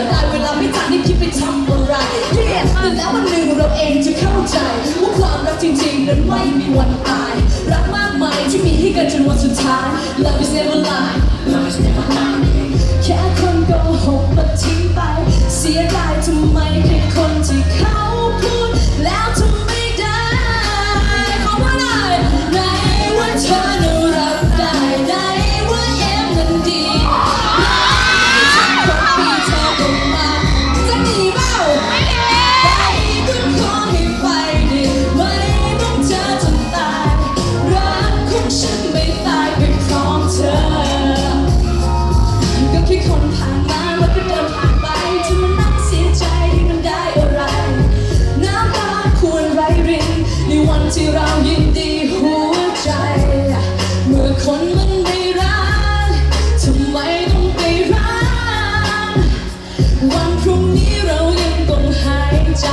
ยดายเวลาไม่ทันได้คิดไปทำอะไรเครียดแต่แล้ววันหนึ่งเราเองจะเข้าใจว่าความรักจริงๆนั้นไม่มีวันตาย คนมัทำไมต้องไปรักวันพรุ่งนี้เรายังต้องหายใจ